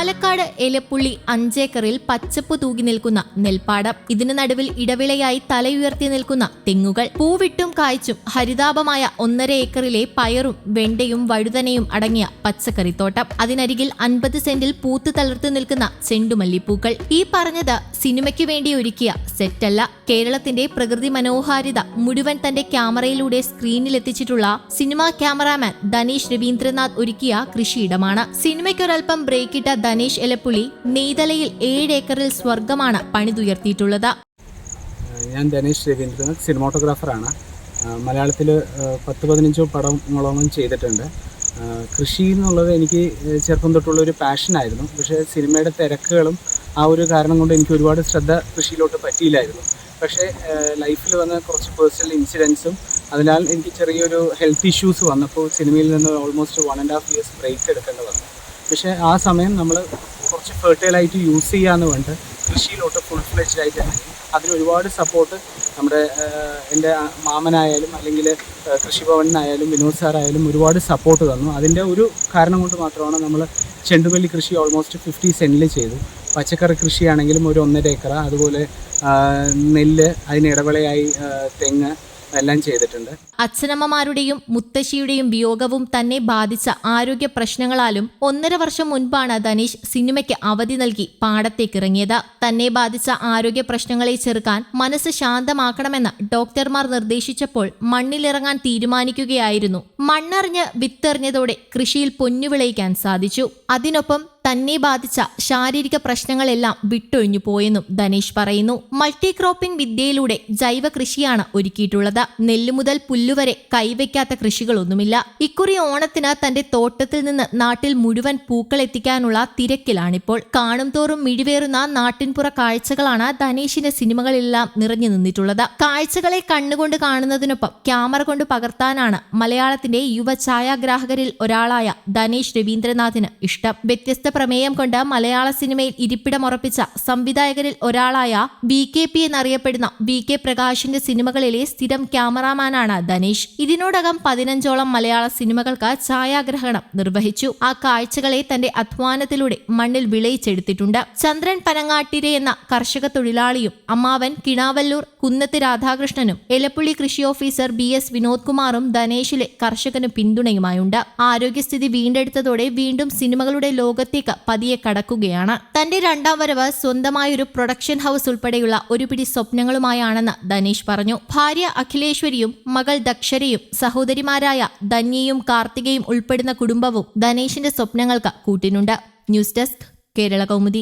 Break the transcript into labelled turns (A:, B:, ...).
A: പാലക്കാട് എലപ്പുള്ളി അഞ്ചേക്കറിൽ പച്ചപ്പ് തൂകി നിൽക്കുന്ന നെൽപ്പാടം. ഇതിനു നടുവിൽ ഇടവിളയായി തലയുയർത്തി നിൽക്കുന്ന തെങ്ങുകൾ. പൂവിട്ടും കായ്ച്ചും ഹരിതാപമായ ഒന്നര ഏക്കറിലെ പയറും വെണ്ടയും വഴുതനയും അടങ്ങിയ പച്ചക്കറിത്തോട്ടം. അതിനരികിൽ അൻപത് സെന്റിൽ പൂത്തു തളർത്തു നിൽക്കുന്ന ചെണ്ടുമല്ലിപ്പൂക്കൾ. ഈ പറഞ്ഞത് സിനിമയ്ക്ക് വേണ്ടി ഒരുക്കിയ സെറ്റല്ല. കേരളത്തിന്റെ പ്രകൃതി മനോഹാരിത മുഴുവൻ തന്റെ ക്യാമറയിലൂടെ സ്ക്രീനിലെത്തിച്ചിട്ടുള്ള സിനിമാ ക്യാമറാമാൻ ധനീഷ് രവീന്ദ്രനാഥ് ഒരുക്കിയ കൃഷിയിടമാണ്. സിനിമയ്ക്കൊരൽപ്പം ബ്രേക്കിട്ട ധനീഷ് എലപ്പുള്ളി നെയ്തലയിൽ ഏഴ് ഏക്കറിൽ സ്വർഗമാണ് പണിതുയർത്തിയിട്ടുള്ളത്.
B: ഞാൻ ധനേഷ് രവീന്ദ്രനാഥ് സിനിമാട്ടോഗ്രാഫറാണ്. മലയാളത്തിൽ പത്ത് പതിനഞ്ചോ പടങ്ങളോളം ചെയ്തിട്ടുണ്ട്. കൃഷി എന്നുള്ളത് എനിക്ക് ചെറുപ്പം തൊട്ടുള്ള ഒരു പാഷനായിരുന്നു പക്ഷേ സിനിമയുടെ തിരക്കുകളും ആ ഒരു കാരണം കൊണ്ട് എനിക്ക് ഒരുപാട് ശ്രദ്ധ കൃഷിയിലോട്ട് പറ്റിയില്ലായിരുന്നു. പക്ഷേ ലൈഫിൽ വന്ന കുറച്ച് പേഴ്സണൽ ഇൻസിഡൻസും അതിനാൽ എനിക്ക് ചെറിയൊരു ഹെൽത്ത് ഇഷ്യൂസ് വന്നപ്പോൾ സിനിമയിൽ നിന്ന് almost one and half years break എടുക്കേണ്ടി വന്നു. പക്ഷേ ആ സമയം നമ്മൾ കുറച്ച് ഫെർട്ടൈലായിട്ട് യൂസ് ചെയ്യാമെന്ന് വേണ്ട കൃഷിയിലോട്ട് ഫുൾ ഫ്ലെജ്ഡ് ആയിട്ട് ഇറങ്ങി അതിന് ഒരുപാട് സപ്പോർട്ട് നമ്മുടെ എന്റെ മാമനായാലും അല്ലെങ്കിൽ കൃഷിഭവനായാലും വിനോദ് സാറായാലും ഒരുപാട് സപ്പോർട്ട് തന്നു. അതിന്റെ ഒരു കാരണം കൊണ്ട് മാത്രമാണ് നമ്മൾ ചെണ്ടുമല്ലി കൃഷി ഓൾമോസ്റ്റ് ഫിഫ്റ്റി സെന്റിൽ ചെയ്തു. പച്ചക്കറി കൃഷിയാണെങ്കിലും ഒരു ഒന്നര ഏക്കറ. അതുപോലെ നെല്ല് അതിന് ഇടവേളയായി തെങ്ങ് എല്ലാം ചെയ്തിട്ടുണ്ട്.
A: അച്ഛനമ്മമാരുടെയും മുത്തശ്ശിയുടെയും വിയോഗവും തന്നെ ബാധിച്ച ആരോഗ്യ പ്രശ്നങ്ങളാലും ഒന്നര വർഷം മുൻപാണ് ധനീഷ് സിനിമയ്ക്ക് അവധി നൽകി പാടത്തേക്ക് പാടത്തേക്കിറങ്ങിയത്. തന്നെ ബാധിച്ച ആരോഗ്യ പ്രശ്നങ്ങളെ ചെറുക്കാൻ മനസ്സ് ശാന്തമാക്കണമെന്ന് ഡോക്ടർമാർ നിർദ്ദേശിച്ചപ്പോൾ മണ്ണിലിറങ്ങാൻ തീരുമാനിക്കുകയായിരുന്നു. മണ്ണറിഞ്ഞ് വിത്തെറിഞ്ഞതോടെ കൃഷിയിൽ പൊന്നുവിളയിക്കാൻ സാധിച്ചു. അതിനൊപ്പം തന്നെ ബാധിച്ച ശാരീരിക പ്രശ്നങ്ങളെല്ലാം വിട്ടൊഴിഞ്ഞു പോയെന്നും ധനേഷ് പറയുന്നു. മൾട്ടി ക്രോപ്പിംഗ് വിദ്യയിലൂടെ ജൈവ കൃഷിയാണ് ഒരുക്കിയിട്ടുള്ളത്. നെല്ല് മുതൽ പുല്ലുവരെ കൈവയ്ക്കാത്ത കൃഷികളൊന്നുമില്ല. ഇക്കുറി ഓണത്തിന് തന്റെ തോട്ടത്തിൽ നിന്ന് നാട്ടിൽ മുഴുവൻ പൂക്കൾ എത്തിക്കാനുള്ള തിരക്കിലാണിപ്പോൾ. കാണും തോറും മിഴിവേറുന്ന നാട്ടിൻപുറ കാഴ്ചകളാണ് ധനേഷിന്റെ സിനിമകളിലെല്ലാം നിറഞ്ഞു നിന്നിട്ടുള്ളത്. കാഴ്ചകളെ കണ്ണുകൊണ്ട് കാണുന്നതിനൊപ്പം ക്യാമറ കൊണ്ട് പകർത്താനാണ് മലയാളത്തിന്റെ യുവ ഛായാഗ്രാഹകരിൽ ഒരാളായ ധനേഷ് രവീന്ദ്രനാഥിന് ഇഷ്ടം. വ്യത്യസ്ത പ്രമേയം കൊണ്ട് മലയാള സിനിമയിൽ ഇരിപ്പിടമുറപ്പിച്ച സംവിധായകരിൽ ഒരാളായ ബി കെ പി എന്നറിയപ്പെടുന്ന ബി കെ പ്രകാശിന്റെ സിനിമകളിലെ സ്ഥിരം ക്യാമറാമാനാണ് ധനേഷ്. ഇതിനോടകം പതിനഞ്ചോളം മലയാള സിനിമകൾക്ക് ഛായാഗ്രഹണം നിർവഹിച്ചു. ആ കാഴ്ചകളെ തന്റെ അധ്വാനത്തിലൂടെ മണ്ണിൽ വിളയിച്ചെടുത്തിട്ടുണ്ട്. ചന്ദ്രൻ പനങ്ങാട്ടിരെ എന്ന കർഷക തൊഴിലാളിയും അമ്മാവൻ കിണാവല്ലൂർ കുന്നത്ത് രാധാകൃഷ്ണനും എലപ്പുള്ളി കൃഷി ഓഫീസർ ബി എസ് വിനോദ് കുമാറും ധനേഷിലെ കർഷകന് പിന്തുണയുമായുണ്ട്. ആരോഗ്യസ്ഥിതി വീണ്ടെടുത്തതോടെ വീണ്ടും സിനിമകളുടെ ലോകത്തേക്ക് പതിയെ കടക്കുകയാണ്. തന്റെ രണ്ടാം വരവ് സ്വന്തമായൊരു പ്രൊഡക്ഷൻ ഹൗസ് ഉൾപ്പെടെയുള്ള ഒരു പിടി സ്വപ്നങ്ങളുമായാണെന്ന് ധനീഷ് പറഞ്ഞു. ഭാര്യ അഖിലേശ്വരിയും മകൾ ദക്ഷരയും സഹോദരിമാരായ ധന്യയും കാർത്തികയും ഉൾപ്പെടുന്ന കുടുംബവും ധനേഷിന്റെ സ്വപ്നങ്ങൾക്ക് കൂട്ടിനുണ്ട്. News desk Kerala Kaumudi.